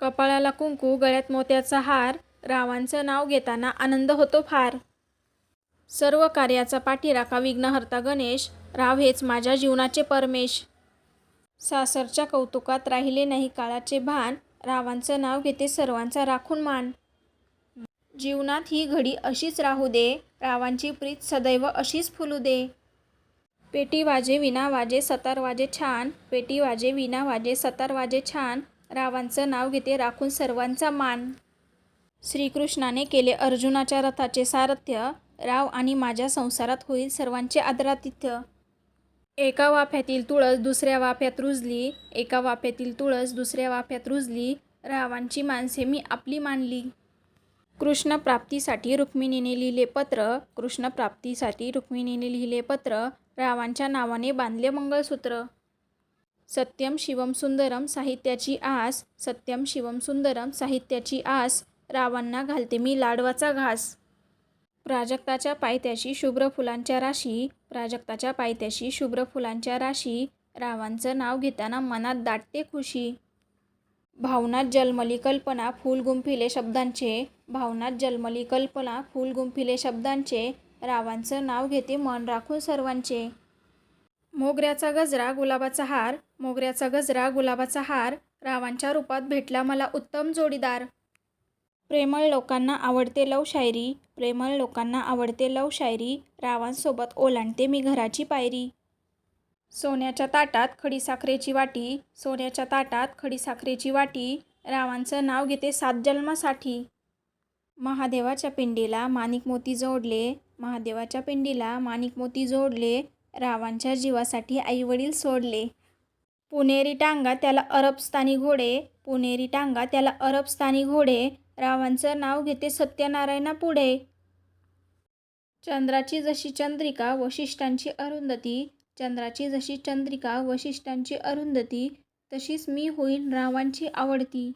कपाळाला कुंकू गळ्यात मोत्याचा हार रावांचं नाव घेताना आनंद होतो फार. सर्व कार्याचा पाठीराखा विघ्नहर्ता गणेश राव हेच माझ्या जीवनाचे परमेश. सासरच्या कौतुकात राहिले नाही काळाचे भान रावांचं नाव घेते सर्वांचा राखून मान. जीवनात ही घडी अशीच राहू दे रावांची प्रीत सदैव अशीच फुलू दे. पेटी वाजे विना वाजे सतार वाजे छान पेटी वाजे विना वाजे सतार वाजे छान रावांचं नाव घेते राखून सर्वांचा मान. श्रीकृष्णाने केले अर्जुनाच्या रथाचे सारथ्य. राव आणि माझ्या संसारात होईल सर्वांचे आदरातिथ्य. एका वाफ्यातील तुळस दुसऱ्या वाफ्यात रुजली. एका वाफ्यातील तुळस दुसऱ्या वाफ्यात रुजली. रावांची माणसे मी आपली मानली. कृष्ण प्राप्तीसाठी रुक्मिणीने लिहिले पत्र. कृष्ण प्राप्तीसाठी रुक्मिणीने लिहिले पत्र. रावांच्या नावाने बांधले मंगळसूत्र. सत्यम शिवम सुंदरम साहित्याची आस. सत्यम शिवम सुंदरम साहित्याची आस. रावांना घालते मी लाडवाचा घास. प्राजक्ताच्या पायथ्याशी शुभ्र फुलांच्या राशी. प्राजक्ताच्या पायथ्याशी शुभ्र फुलांच्या राशी. रावांचं नाव घेताना मनात दाटते खुशी. भावनात जन्मली कल्पना फूल गुंफिले शब्दांचे. भावनात जन्मली कल्पना फूल गुंफिले शब्दांचे. रावांचं नाव घेते मन राखून सर्वांचे. मोगऱ्याचा गजरा गुलाबाचा हार. मोगऱ्याचा गजरा गुलाबाचा हार. रावांच्या रूपात भेटला मला उत्तम जोडीदार. प्रेमळ लोकांना आवडते लव शायरी. प्रेमळ लोकांना आवडते लव शायरी. रावांसोबत ओलांडते मी घराची पायरी. सोन्याच्या ताटात खडीसाखरेची वाटी. सोन्याच्या ताटात खडीसाखरेची वाटी. रावांचं नाव घेते सात जन्मासाठी. महादेवाच्या पिंडीला माणिक मोती जोडले. महादेवाच्या पिंडीला माणिक मोती जोडले. रावांच्या जीवासाठी आईवडील सोडले. पुणेरी टांगा त्याला अरबस्थानी घोडे पुणेरी टांगा त्याला अरबस्थानी घोडे रावांचं नाव घेते सत्यनारायणा पुढे. चंद्राची जशी चंद्रिका वशिष्ठांची अरुंधती चंद्राची जशी चंद्रिका वशिष्ठांची अरुंधती तशीच मी होईन रावांची आवडती.